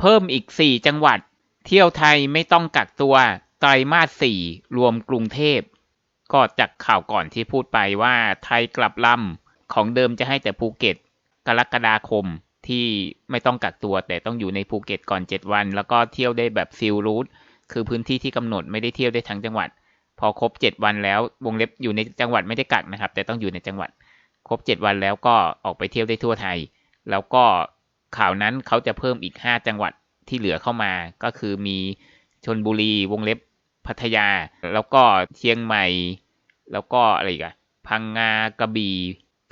เพิ่มอีกสี่จังหวัด เที่ยวไทยไม่ต้องกักตัวไตรมาสสี่รวมกรุงเทพ ก็จากข่าวก่อนที่พูดไปว่าไทยกลับลำของเดิมจะให้แต่ภูเก็ต กรกฎาคมที่ไม่ต้องกักตัว แต่ต้องอยู่ในภูเก็ตก่อน 7 วัน แล้วก็เที่ยวได้แบบซิลรูทคือพื้นที่ที่กำหนดไม่ได้เที่ยวได้ทั้งจังหวัด พอครบ 7 วันแล้ววงเล็บอยู่ในจังหวัดไม่ได้กักนะครับ แต่ต้องอยู่ในจังหวัด ครบ 7 วันแล้วก็ออกไปเที่ยวได้ทั่วไทย แล้วก็ ข่าวนั้นเขาจะเพิ่มอีก 5 จังหวัดที่เหลือเข้ามา ก็คือมีชนบุรีวงเล็บพัทยา แล้วก็เชียงใหม่ แล้วก็อะไรอีกอะพังงากระบี่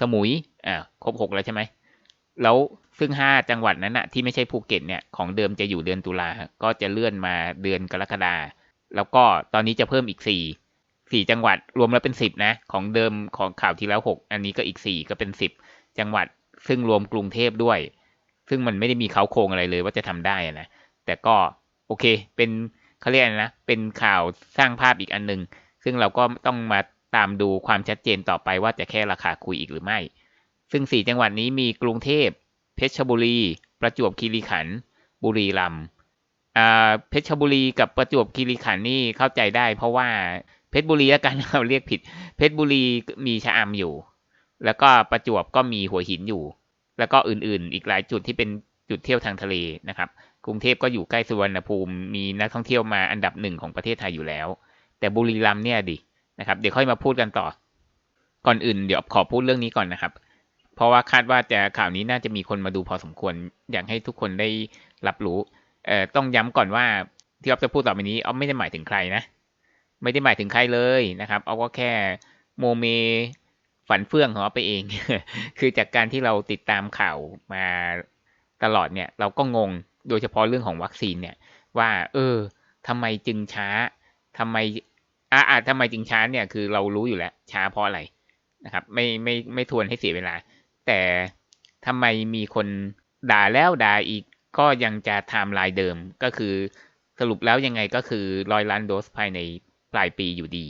สมุยอ่าครบหกแล้วใช่ไหมแล้วซึ่งห้าจังหวัดนั้นอะที่ไม่ใช่ภูเก็ตเนี่ยของเดิมจะอยู่เดือนตุลาก็จะเลื่อนมาเดือนกรกฎาแล้วก็ตอนนี้จะเพิ่มอีกสี่สี่จังหวัดรวมแล้วเป็นสิบนะ ของเดิมของข่าวที่แล้วหกอันนี้ก็อีกสี่ก็เป็นสิบจังหวัดซึ่งรวมกรุงเทพด้วย ซึ่งมันไม่ได้มีเขาโครงอะไรเลยว่าจะทำได้นะแต่ก็โอเค เป็นเขาเรียกนะ เป็นข่าวสร้างภาพอีกอันหนึ่งซึ่งเราก็ต้องมาตามดูความชัดเจนต่อไปว่าจะแค่ราคาคุยอีกหรือไม่ ซึ่งสี่จังหวัดนี้มีกรุงเทพ เพชรบุรี ประจวบคีรีขันธ์ บุรีรัมย์เพชรบุรีกับประจวบคีรีขันธ์นี่เข้าใจได้ เพราะว่าเพชรบุรีแล้วกันเราเรียกผิด เพชรบุรีมีชะอำอยู่ แล้วก็ประจวบก็มีหัวหินอยู่ แล้วก็อื่นๆ อีกหลายจุดที่เป็นจุดเที่ยวทางทะเลนะครับ กรุงเทพก็อยู่ใกล้สุวรรณภูมิ มีนักท่องเที่ยวมาอันดับหนึ่งของประเทศไทยอยู่แล้ว แต่บุรีรัมย์เนี่ยดินะครับ เดี๋ยวค่อยมาพูดกันต่อ ก่อนอื่นเดี๋ยวขอพูดเรื่องนี้ก่อนนะครับ เพราะว่าคาดว่าจะข่าวนี้น่าจะมีคนมาดูพอสมควร อยากให้ทุกคนได้รับรู้ เอ่อต้องย้ำก่อนว่าที่เราจะพูดต่อไปนี้เอาไม่ได้หมายถึงใครนะ ไม่ได้หมายถึงใครเลยนะครับเอาก็แค่โมเม ฝันเฟื่องของเราไปเอง คือจากการที่เราติดตามข่าวมาตลอดเนี่ย เราก็งงโดยเฉพาะเรื่องของวัคซีนเนี่ย ว่า เออทำไมจึงช้าทำไมอ่าอ่าทำไมจึงช้าเนี่ยคือเรารู้อยู่แล้ว ช้าเพราะอะไรนะครับ ไม่ไม่ไม่ทวนให้เสียเวลา แต่ทำไมมีคนด่าแล้วด่าอีกก็ยังจะไทม์ไลน์เดิมก็คือสรุปแล้วยังไงก็คือร้อยล้านโดสภายในปลายปีอยู่ดี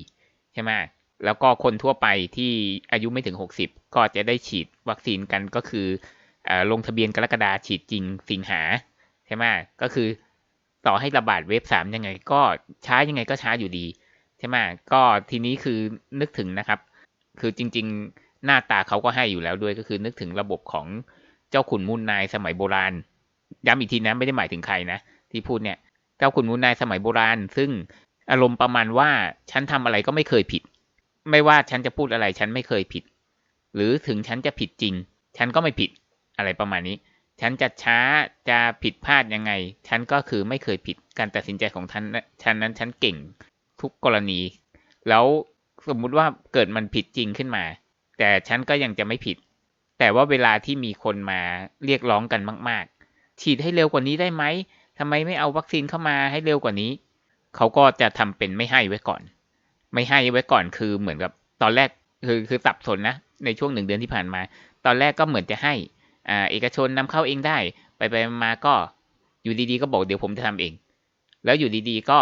ใช่ไหม แล้วก็คนทั่วไปที่อายุไม่ถึง 60 ก็จะได้ฉีดวัคซีนกันก็คืออลงทะเบียนกรกฎาฉีดจริงสิงหาใช่ไหมก็คือต่อให้ระบาดเวฟสามยังไง ก็ช้ายังไงก็ช้าอยู่ดีใช่ไหมก็ทีนี้คือนึกถึงนะครับ คือจริง ๆ หน้าตาเขาก็ให้อยู่แล้วด้วยก็คือนึกถึงระบบของเจ้าขุนมูลนายสมัยโบราณย้ำอีกทีนะไม่ได้หมายถึงใครนะที่พูดเนี่ยเจ้าขุนมูลนายสมัยโบราณ ซึ่งอารมณ์ประมาณว่าฉันทำอะไรก็ไม่เคยผิด ไม่ว่าฉันจะพูดอะไร ฉันไม่เคยผิด หรือถึงฉันจะผิดจริง ฉันก็ไม่ผิดอะไรประมาณนี้ ฉันจะช้าจะผิดพลาดยังไง ฉันก็คือไม่เคยผิดการตัดสินใจของฉันฉันนั้นฉันเก่งทุกกรณี แล้วสมมุติว่าเกิดมันผิดจริงขึ้นมา แต่ฉันก็ยังจะไม่ผิด แต่ว่าเวลาที่มีคนมาเรียกร้องกันมาก ๆ ฉีดให้เร็วกว่านี้ได้ไหมทำไมไม่เอาวัคซีนเข้ามาให้เร็วกว่านี้ เขาก็จะทำเป็นไม่ให้ไว้ก่อน ไม่ให้ไว้ก่อนคือเหมือนกับตอนแรกคือคือสับสนนะในช่วงหนึ่งเดือนที่ผ่านมา ตอนแรกก็เหมือนจะให้อ่าเอกชนนำเข้าเองได้ ไปไปมาก็อยู่ดีๆก็บอกเดี๋ยวผมจะทำเอง แล้วอยู่ดีๆก็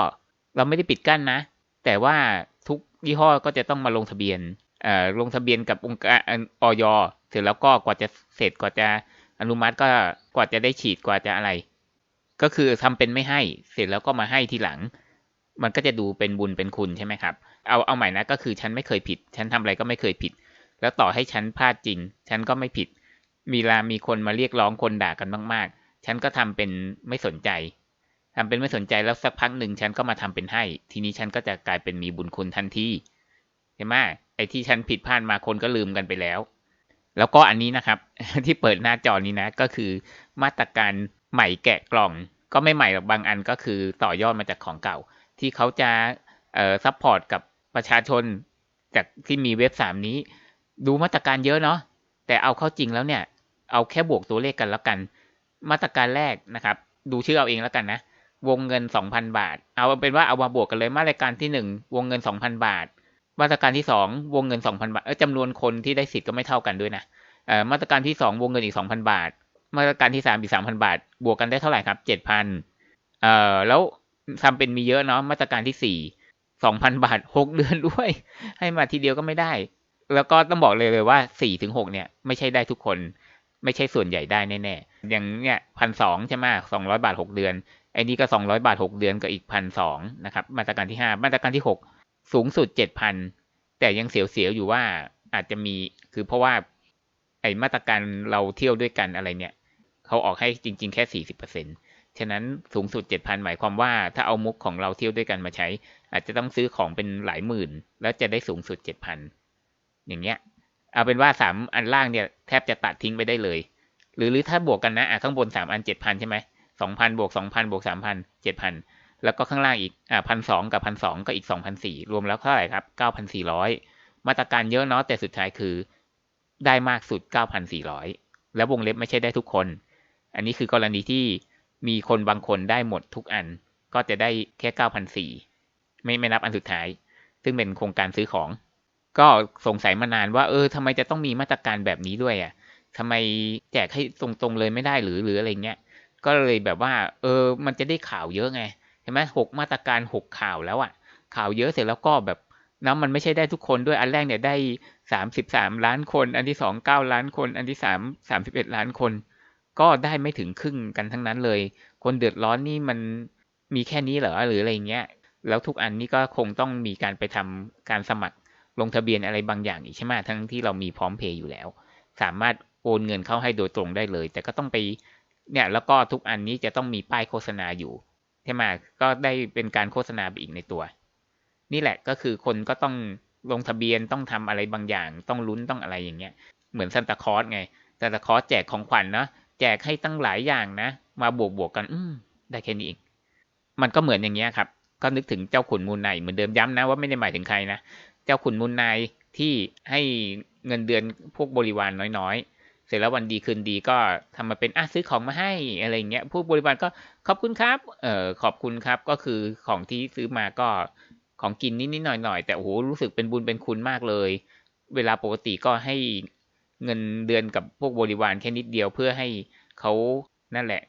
เราไม่ได้ปิดกั้นนะ แต่ว่าทุกยี่ห้อก็จะต้องมาลงทะเบียนอ่ลงทะเบียนกับองค์การออยเสร็จแล้วก็กว่าจะเสร็จกว่าจะอนุมัติก็กว่าจะได้ฉีดกว่าจะอะไร ก็คือทำเป็นไม่ให้เสร็จแล้วก็มาให้ทีหลัง มันก็จะดูเป็นบุญเป็นคุณใช่ไหมครับ เอาเอาใหม่นะก็คือฉันไม่เคยผิด ฉันทำอะไรก็ไม่เคยผิด แล้วต่อให้ฉันพลาดจริง ฉันก็ไม่ผิด มีลามีคนมาเรียกร้องคนด่ากันมากๆ ฉันก็ทำเป็นไม่สนใจทำเป็นไม่สนใจแล้วสักพักหนึ่งฉันก็มาทำเป็นให้ ทีนี้ฉันก็จะกลายเป็นมีบุญคุณทันทีเห็นไหมไอ้ที่ฉันผิดพลาดมาคนก็ลืมกันไปแล้ว แล้วก็อันนี้นะครับ ที่เปิดหน้าจอนี้นะ ก็คือมาตรการใหม่แกะกล่อง ก็ไม่ใหม่หรอกบางอันก็คือต่อยอดมาจากของเก่า ที่เขาจะเอ่อซัพพอร์ตกับ ประชาชนจากที่มีเว็บสามนี้ ดูมาตรการเยอะเนาะแต่เอาเข้าจริงแล้วเนี่ย เอาแค่บวกตัวเลขกันแล้วกัน มาตรการแรกนะครับ ดูชื่อเอาเองแล้วกันนะ วงเงิน 2,000 บาท เอาเป็นว่าเอามาบวกกันเลยมาตรการที่ 1 วงเงิน 2,000 บาท มาตรการที่สองวงเงินสองพันบาทจำนวนคนที่ได้สิทธิ์ก็ไม่เท่ากันด้วยนะมาตรการที่สองวงเงินอีกสองพันบาท มาตรการที่สามอีกสามพันบาท บวกกันได้เท่าไหร่ครับเจ็ดพันเอ่อแล้วทำเป็นมีเยอะเนาะมาตรการที่สี่ สองพันบาทหกเดือนด้วย ให้มาทีเดียวก็ไม่ได้ แล้วก็ต้องบอกเลยเลยว่าสี่ถึงหกเนี่ย ไม่ใช่ได้ทุกคน ไม่ใช่ส่วนใหญ่ได้แน่ๆอย่างเนี้ยพันสองใช่ไหมสองร้อยบาทหกเดือนไอ้นี่ก็สองร้อยบาทหกเดือนก็อีกพันสองนะครับมาตรการที่ห้ามาตรการที่หกสูงสุดเจ็ดพันแต่ยังเสียวๆอยู่ว่าอาจจะมีคือเพราะว่าไอ้มาตรการเราเที่ยวด้วยกันอะไรเนี่ย เขาออกให้จริง ๆ แค่สี่สิบเปอร์เซ็นต์ ฉะนั้นสูงสุดเจ็ดพันหมายความว่าถ้าเอามุกของเราเที่ยวด้วยกันมาใช้ อาจจะต้องซื้อของเป็นหลายหมื่น แล้วจะได้สูงสุดเจ็ดพันอย่างเงี้ย เอาเป็นว่าสามอันล่างเนี่ยแทบจะตัดทิ้งไปได้เลย หรือหรือถ้าบวกกันนะอะข้างบนสามอันเจ็ดพันใช่ไหมสองพันบวกสองพันบวกสามพันเจ็ดพันแล้วก็ข้างล่างอีกอ่าพันสองกับพันสองก็อีกสองพันสี่รวมแล้วเท่าไหร่ครับเก้าพันสี่ร้อยมาตรการเยอะเนาะแต่สุดท้ายคือ ได้มากสุดเก้าพันสี่ร้อยแล้ววงเล็บไม่ใช่ได้ทุกคน อันนี้คือกรณีที่ มีคนบางคนได้หมดทุกอันก็จะได้แค่เก้าพันสี่ไม่ไม่นับอันสุดท้าย ซึ่งเป็นโครงการซื้อของ ก็สงสัยมานานว่า เออทำไมจะต้องมีมาตรการแบบนี้ด้วยอะทำไมแจกให้ตรงๆเลยไม่ได้หรือหรืออะไรเงี้ยก็เลยแบบว่า เออ มันจะได้ข่าวเยอะไงเห็นไหมหกมาตรการหกข่าวแล้วอะ ข่าวเยอะเสร็จแล้วก็แบบน้ำมันไม่ใช่ได้ทุกคนด้วยอันแรกเนี่ยได้สามสิบสามล้านคน อันที่สองเก้าล้านคน อันที่สามสามสิบเอ็ดล้านคน ก็ได้ไม่ถึงครึ่งกันทั้งนั้นเลย คนเดือดร้อนนี่มันมีแค่นี้เหรอหรืออะไรเงี้ย แล้วทุกอันนี่ก็คงต้องมีการไปทำการสมัครลงทะเบียนอะไรบางอย่างอีกใช่ไหมทั้งที่เรามีพร้อมเพย์อยู่แล้ว สามารถโอนเงินเข้าให้โดยตรงได้เลย แต่ก็ต้องไปเนี่ยแล้วก็ทุกอันนี้จะต้องมีป้ายโฆษณาอยู่ใช่ไหมก็ได้เป็นการโฆษณาไปอีกในตัว นี่แหละก็คือคนก็ต้องลงทะเบียนต้องทำอะไรบางอย่าง ต้องลุ้นต้องอะไรอย่างเงี้ย เหมือนซันตาคอสไงซันตาคอสแจกของขวัญเนาะ แจกให้ตั้งหลายอย่างนะ มาบวกบวกกัน อืม ได้แค่นี้เองมันก็เหมือนอย่างเงี้ยครับ ก็นึกถึงเจ้าขุนมูลในเหมือนเดิมย้ำนะว่าไม่ได้หมายถึงใครนะ เจ้าขุนมูลนายที่ให้เงินเดือนพวกบริวารนน้อยๆ เสร็จแล้ววันดีคืนดีก็ทำมาเป็นอะซื้อของมาให้อะไรเงี้ย พวกบริวารก็ขอบคุณครับ เอ่อขอบคุณครับ ก็คือของที่ซื้อมาก็ของกินนิดๆหน่อยๆแต่โอ้โหรู้สึกเป็นบุญเป็นคุณมากเลย เวลาปกติก็ให้ เงินเดือนกับพวกบริวารแค่นิดเดียวเพื่อให้เขานั่นแหละ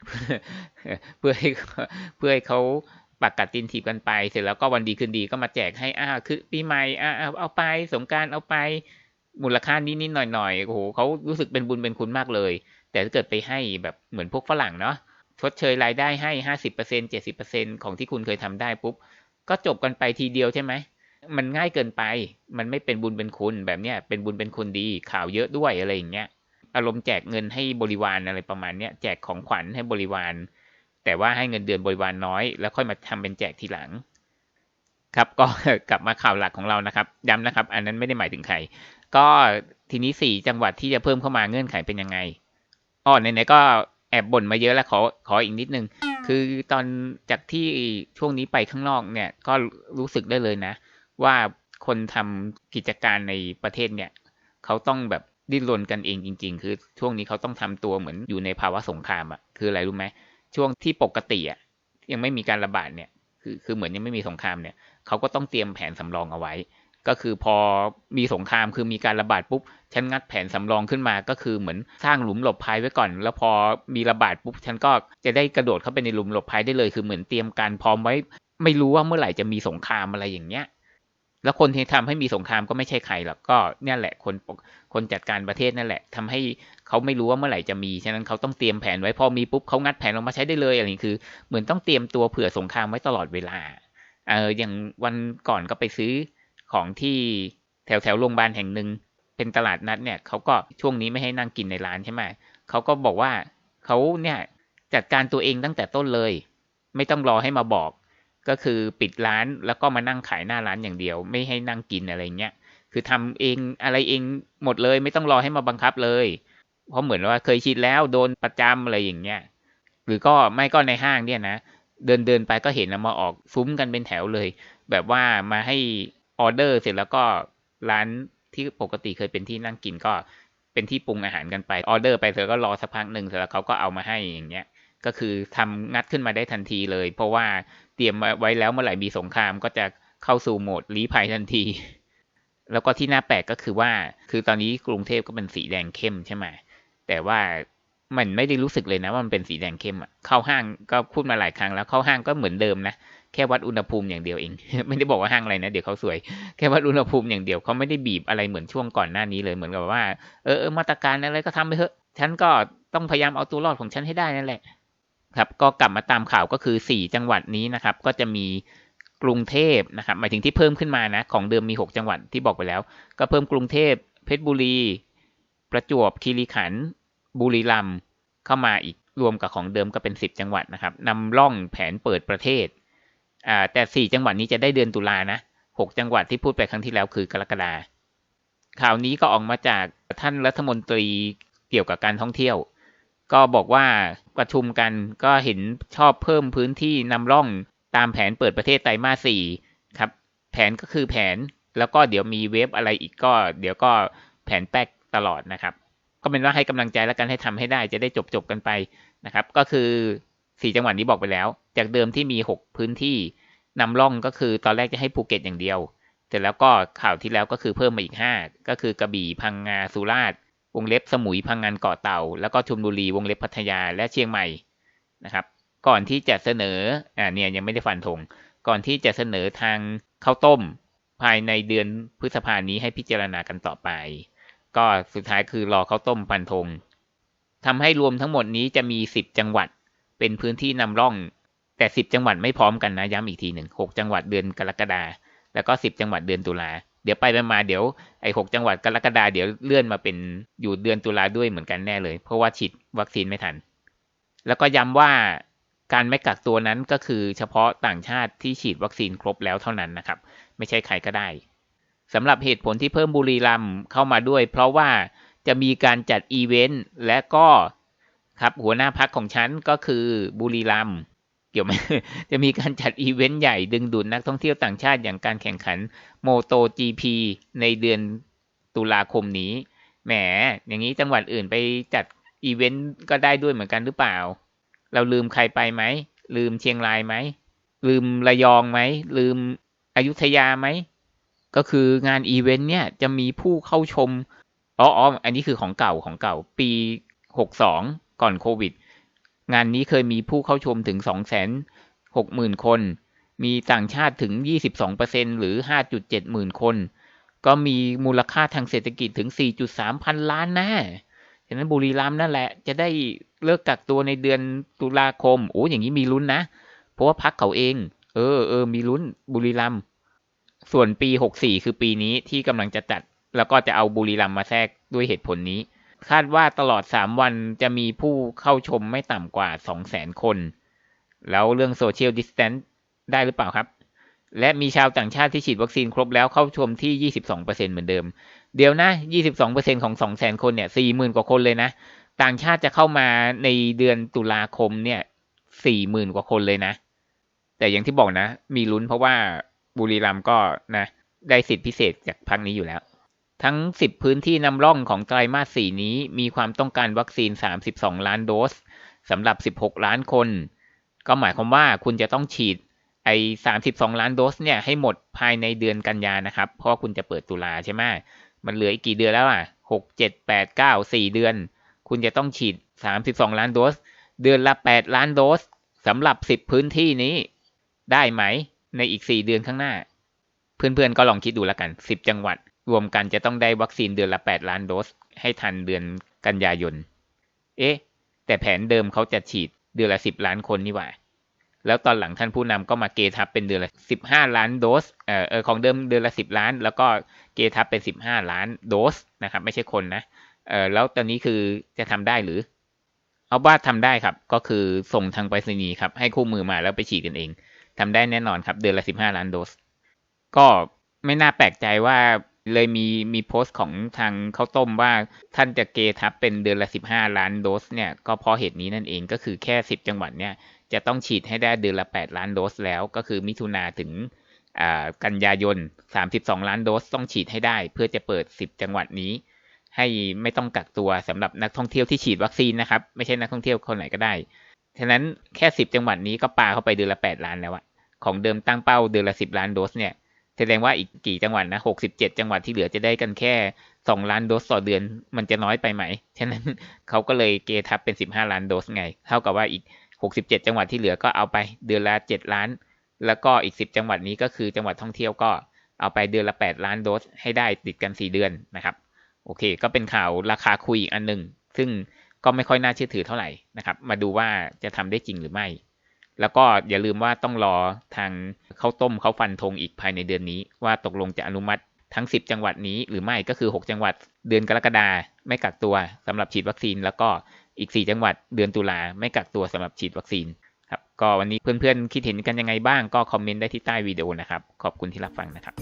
เพื่อให้เพื่อให้เขาปักกัดตินถีบกันไป เสร็จแล้วก็วันดีคืนดีก็มาแจกให้อ้าคือปีใหม่อ้าเอาไปสงการเอาไปมูลค่านิดๆหน่อยๆโอ้โหเขารู้สึกเป็นบุญเป็นคุณมากเลย แต่ถ้าเกิดไปให้แบบเหมือนพวกฝรั่งเนาะชดเชยรายได้ให้ห้าสิบเปอร์เซ็นเจ็ดสิบเปอร์เซ็นของที่คุณเคยทำได้ปุ๊บก็จบกันไปทีเดียวใช่ไหม มันง่ายเกินไป มันไม่เป็นบุญเป็นคุณแบบเนี้ยเป็นบุญเป็นคุณดีข่าวเยอะด้วยอะไรอย่างเงี้ยอารมณ์แจกเงินให้บริวารอะไรประมาณเนี้ยแจกของขวัญให้บริวาร แต่ว่าให้เงินเดือนบริวารน้อย แล้วค่อยมาทำเป็นแจกทีหลัง ครับก็กลับมาข่าวหลักของเรานะครับย้ำนะครับ อันนั้นไม่ได้หมายถึงใครก็ทีนี้สี่จังหวัดที่จะเพิ่มเข้ามาเงื่อนไขเป็นยังไงอ๋อไหนๆก็แอบบ่นมาเยอะแล้วขอขออีกนิดนึง คือตอนจากที่ช่วงนี้ไปข้างนอกเนี่ยก็รู้สึกได้เลยนะ ว่าคนทำกิจการในประเทศเนี่ยเขาต้องแบบดิ้นรนกันเองจริง ๆ คือช่วงนี้เขาต้องทำตัวเหมือนอยู่ในภาวะสงครามอะคืออะไรรู้ไหมช่วงที่ปกติอะยังไม่มีการระบาดเนี่ยคือคือเหมือนยังไม่มีสงครามเนี่ยเขาก็ต้องเตรียมแผนสำรองเอาไว้ ก็คือพอมีสงครามคือมีการระบาดปุ๊บฉันงัดแผนสำรองขึ้นมาก็คือเหมือนสร้างหลุมหลบภัยไว้ก่อน แล้วพอมีระบาดปุ๊บฉันก็จะได้กระโดดเข้าไปในหลุมหลบภัยได้เลย คือเหมือนเตรียมการพร้อมไว้ ไม่รู้ว่าเมื่อไหร่จะมีสงครามอะไรอย่างเงี้ย แล้วคนที่ทำให้มีสงครามก็ไม่ใช่ใครหรอกก็เนี่ยแหละคนคนจัดการประเทศนั่นแหละทำให้เขาไม่รู้ว่าเมื่อไหร่จะมีฉะนั้นเขาต้องเตรียมแผนไว้พอมีปุ๊บเขางัดแผนออกมาใช้ได้เลยอะไรนี้คือ เหมือนต้องเตรียมตัวเผื่อสงครามไว้ตลอดเวลาเอออย่างวันก่อนก็ไปซื้อของที่แถวแถวโรงพยาบาลแห่งหนึ่งเป็นตลาดนัดเนี่ยเขาก็ช่วงนี้ไม่ให้นั่งกินในร้านใช่ไหมเขาก็บอกว่าเขาเนี่ยจัดการตัวเองตั้งแต่ต้นเลย ไม่ต้องรอให้มาบอก ก็คือปิดร้านแล้วก็มานั่งขายหน้าร้านอย่างเดียว ไม่ให้นั่งกินอะไรเงี้ยคือทำเองอะไรเองหมดเลยไม่ต้องรอให้มาบังคับเลย เพราะเหมือนว่าเคยชินแล้วโดนประจำอะไรอย่างเงี้ยหรือก็ไม่ก็ในห้างเนี่ยนะเดินเดินไปก็เห็นมาออกซุ้มกันเป็นแถวเลย แบบว่ามาให้ออเดอร์เสร็จแล้วก็ร้านที่ปกติเคยเป็นที่นั่งกินก็เป็นที่ปรุงอาหารกันไปออเดอร์ไปเสร็จก็รอสักพักหนึ่งเสร็จแล้วเขาก็เอามาให้อย่างเงี้ยก็คือทำงัดขึ้นมาได้ทันทีเลย เพราะว่า เตรียมไว้แล้วเมื่อไหร่มีสงครามก็จะเข้าสู่โหมดลี้ภัยทันที แล้วก็ที่น่าแปลกก็คือว่า คือตอนนี้กรุงเทพก็เป็นสีแดงเข้มใช่ไหมแต่ว่ามันไม่ได้รู้สึกเลยนะว่ามันเป็นสีแดงเข้มอะเข้าห้างก็พูดมาหลายครั้งแล้วเข้าห้างก็เหมือนเดิมนะแค่วัดอุณหภูมิอย่างเดียวเอง ไม่ได้บอกว่าห้างอะไรนะเดี๋ยวเขาสวยแค่วัดอุณหภูมิอย่างเดียวเขาไม่ได้บีบอะไรเหมือนช่วงก่อนหน้านี้เลยเหมือนกับว่าเออมาตรการอะไรก็ทำไปเถอะฉันก็ต้องพยายามเอาตัวรอดของฉันให้ได้นั่นแหละ ครับก็กลับมาตามข่าวก็คือสี่จังหวัดนี้นะครับ ก็จะมีกรุงเทพนะครับหมายถึงที่เพิ่มขึ้นมานะของเดิมมีหกจังหวัดที่บอกไปแล้ว ก็เพิ่มกรุงเทพเพชรบุรี ประจวบคีรีขันธ์บุรีรัมย์เข้ามาอีกรวมกับของเดิมก็เป็นสิบจังหวัดนะครับนำร่องแผนเปิดประเทศอ่าแต่สี่จังหวัดนี้จะได้เดือนตุลานะหกจังหวัดที่พูดไปครั้งที่แล้วคือกรกฎาข่าวนี้ก็ออกมาจากท่านรัฐมนตรีเกี่ยวกับการท่องเที่ยว ก็บอกว่าประชุมกันก็เห็นชอบเพิ่มพื้นที่นำร่องตามแผนเปิดประเทศไตรมาสสี่ครับ แผนก็คือแผนแล้วก็เดี๋ยวมีเว็บอะไรอีกก็ เดี๋ยวก็แผนแป๊กตลอดนะครับ ก็เป็นว่าให้กำลังใจแล้วกันให้ทำให้ได้จะได้จบจบกันไปนะครับ ก็คือสี่จังหวัดนี้บอกไปแล้ว จากเดิมที่มีหกพื้นที่นำร่องก็คือตอนแรกจะให้ภูเก็ตอย่างเดียว เสร็จแล้วก็ข่าวที่แล้วก็คือเพิ่มมาอีกห้าก็คือกระบี่พังงาสุราษฎร์ วงเล็บสมุยพังงานเกาะเต่า แล้วก็ชลบุรีวงเล็บพัทยาและเชียงใหม่นะครับ ก่อนที่จะเสนออ่าเนี่ยยังไม่ได้ฟันธงก่อนที่จะเสนอทางข้าวต้ม ภายในเดือนพฤษภานี้ให้พิจารณากันต่อไป ก็สุดท้ายคือรอข้าวต้มฟันธงทำให้รวมทั้งหมดนี้จะมีสิบจังหวัด เป็นพื้นที่นำร่อง แต่สิบจังหวัดไม่พร้อมกันนะย้ำอีกทีหนึ่งหกจังหวัดเดือนกรกฎาแล้วก็สิบจังหวัดเดือนตุลา เดี๋ยวไปไปมาเดี๋ยวไอ้หกจังหวัดกรกฎาเดี๋ยวเลื่อนมาเป็นอยู่เดือนตุลาด้วยเหมือนกันแน่เลย เพราะว่าฉีดวัคซีนไม่ทัน แล้วก็ย้ำว่าการไม่กักตัวนั้นก็คือเฉพาะต่างชาติที่ฉีดวัคซีนครบแล้วเท่านั้นนะครับ ไม่ใช่ใครก็ได้สำหรับเหตุผลที่เพิ่มบุรีรัมเข้ามาด้วย เพราะว่าจะมีการจัดอีเวนต์และก็ครับหัวหน้าพักของฉันก็คือบุรีรัม เกี่ยวไหมจะมีการจัดอีเวนต์ใหญ่ดึงดูดนักท่องเที่ยวต่างชาติอย่างการแข่งขันโมโต GP ในเดือนตุลาคมนี้ แหม อย่างนี้จังหวัดอื่นไปจัดอีเวนต์ก็ได้ด้วยเหมือนกันหรือเปล่า เราลืมใครไปไหม ลืมเชียงรายไหม ลืมระยองไหม ลืมอยุธยาไหม ก็คืองานอีเวนต์เนี่ยจะมีผู้เข้าชม อ๋อออันนี้คือของเก่าของเก่า ปีหกสองก่อนโควิด งานนี้เคยมีผู้เข้าชมถึงสองแสนหกหมื่นคน มีต่างชาติถึง 22%หรือ 5.7 หมื่นคน ก็มีมูลค่าทางเศรษฐกิจถึง 4.3 พันล้านนะฉะนั้นบุรีรัมย์นั่นแหละ จะได้เลิกกักตัวในเดือนตุลาคม โอ้อย่างนี้มีลุ้นนะ เพราะว่าพักเขาเอง เออเออมีลุ้นบุรีรัมย์ส่วนปี 64 คือปีนี้ที่กำลังจะจัด แล้วก็จะเอาบุรีรัมย์มาแทรกด้วยเหตุผลนี้ คาดว่าตลอด 3 วันจะมีผู้เข้าชมไม่ต่ำกว่า 200,000 คน แล้วเรื่องโซเชียลดิสแตนได้หรือเปล่าครับ และมีชาวต่างชาติที่ฉีดวัคซีนครบแล้วเข้าชมที่ 22%เหมือนเดิม เดี๋ยวนะ 22%ของ 200,000 คนเนี่ย 40,000 กว่าคนเลยนะ ต่างชาติจะเข้ามาในเดือนตุลาคมเนี่ย 40,000 กว่าคนเลยนะ แต่อย่างที่บอกนะ มีลุ้นเพราะว่าบุรีรัมย์ก็นะ ได้สิทธิพิเศษจากพักนี้อยู่แล้ว ทั้ง 10 พื้นที่นำร่องของไตรมาส 4 นี้มีความต้องการวัคซีน 32 ล้านโดสสำหรับ 16 ล้านคน ก็หมายความว่าคุณจะต้องฉีดไอ้สามสิบสองล้านโดสเนี่ยให้หมดภายในเดือนกันยานะครับ เพราะคุณจะเปิดตุลาใช่ไหมมันเหลืออีกกี่เดือนแล้วอะหกเจ็ดแปดเก้าสี่เดือน คุณจะต้องฉีดสามสิบสองล้านโดส เดือนละแปดล้านโดสสำหรับสิบพื้นที่นี้ได้ไหมในอีกสี่เดือนข้างหน้า เพื่อนๆก็ลองคิดดูแล้วกันสิบจังหวัด รวมกันจะต้องได้วัคซีนเดือนละแปดล้านโดส ให้ทันเดือนกันยายน เอ๊ะ แต่แผนเดิมเขาจะฉีดเดือนละสิบล้านคนนี่หว่า แล้วตอนหลังท่านผู้นำก็มาเกทับเป็นเดือนละสิบห้าล้านโดส เออเอของเดิมเดือนละสิบล้าน แล้วก็เกทับเป็นสิบห้าล้านโดสนะครับ ไม่ใช่คนนะ เออแล้วตอนนี้คือจะทำได้หรือ เอาบ้าทำได้ครับ ก็คือส่งทางไปรษณีย์ครับ ให้คู่มือมาแล้วไปฉีดกันเองทำได้แน่นอนครับ เดือนละสิบห้าล้านโดส ก็ไม่น่าแปลกใจว่า เลยมีมีโพสต์ของทางข้าวต้มว่าท่านจะเกทับเป็นเดือนละสิบห้าล้านโดสเนี่ยก็เพราะเหตุนี้นั่นเองก็คือแค่สิบจังหวัดเนี่ยจะต้องฉีดให้ได้เดือนละ 8 ล้านโดสแล้ว ก็คือมิถุนาถึงกันยายน 32 ล้านโดสต้องฉีดให้ได้ เพื่อจะเปิด 10 จังหวัดนี้ ให้ไม่ต้องกักตัวสำหรับนักท่องเที่ยวที่ฉีดวัคซีนนะครับไม่ใช่นักท่องเที่ยวคนไหนก็ได้ฉะนั้นแค่ 10 จังหวัดนี้ก็ปาเข้าไปเดือนละ 8 ล้านแล้วอะของเดิมตั้งเป้าเดือนละ 10 ล้านโดสเนี่ย แสดงว่าอีกกี่จังหวัดนะ67จังหวัดที่เหลือจะได้กันแค่2ล้านโดสต่อเดือนมันจะน้อยไปไหม ฉะนั้นเขาก็เลยเกทับเป็น15ล้านโดสไง เท่ากับว่าอีก67จังหวัดที่เหลือก็เอาไปเดือนละ7ล้าน แล้วก็อีก10จังหวัดนี้ก็คือจังหวัดท่องเที่ยวก็เอาไปเดือนละ8ล้านโดสให้ได้ติดกัน4เดือนนะครับ โอเค ก็เป็นข่าวราคาคุยอีกอันหนึ่งซึ่งก็ไม่ค่อยน่าเชื่อถือเท่าไหร่นะครับ มาดูว่าจะทำได้จริงหรือไม่ แล้วก็อย่าลืมว่าต้องรอทางเข้าต้มเขาฟันธงอีกภายในเดือนนี้ ว่าตกลงจะอนุมัติทั้ง 10 จังหวัดนี้หรือไม่ก็คือ 6 จังหวัดเดือนกรกฎาไม่กักตัวสำหรับฉีดวัคซีน แล้วก็อีก 4 จังหวัดเดือนตุลาไม่กักตัวสำหรับฉีดวัคซีนครับก็วันนี้เพื่อนๆคิดเห็นกันยังไงบ้างก็คอมเมนต์ได้ที่ใต้วิดีโอนะครับขอบคุณที่รับฟังนะครับ